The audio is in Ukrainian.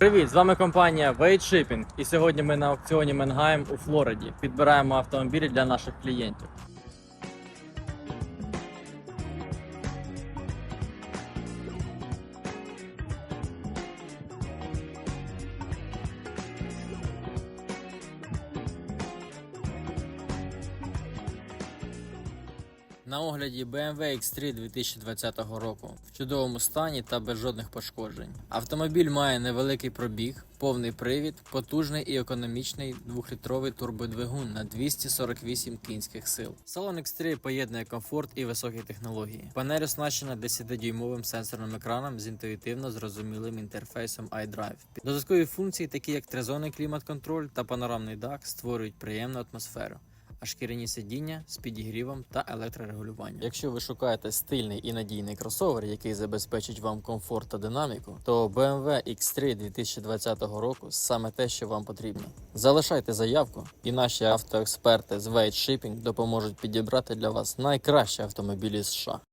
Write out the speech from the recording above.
Привіт, з вами компанія Wade Shipping. І сьогодні ми на аукціоні Менгайм у Флориді підбираємо автомобілі для наших клієнтів. На огляді BMW X3 2020 року в чудовому стані та без жодних пошкоджень. Автомобіль має невеликий пробіг, повний привід, потужний і економічний 2-літровий турбодвигун на 248 кінських сил. Салон X3 поєднує комфорт і високі технології. Панель оснащена 10-дюймовим сенсорним екраном з інтуїтивно зрозумілим інтерфейсом iDrive. Додаткові функції, такі як тризонний клімат-контроль та панорамний дах, створюють приємну атмосферу а шкіряні сидіння з підігрівом та електрорегулюванням. Якщо ви шукаєте стильний і надійний кросовер, який забезпечить вам комфорт та динаміку, то BMW X3 2020 року саме те, що вам потрібно. Залишайте заявку, і наші автоексперти з Weight Shipping допоможуть підібрати для вас найкращі автомобілі США.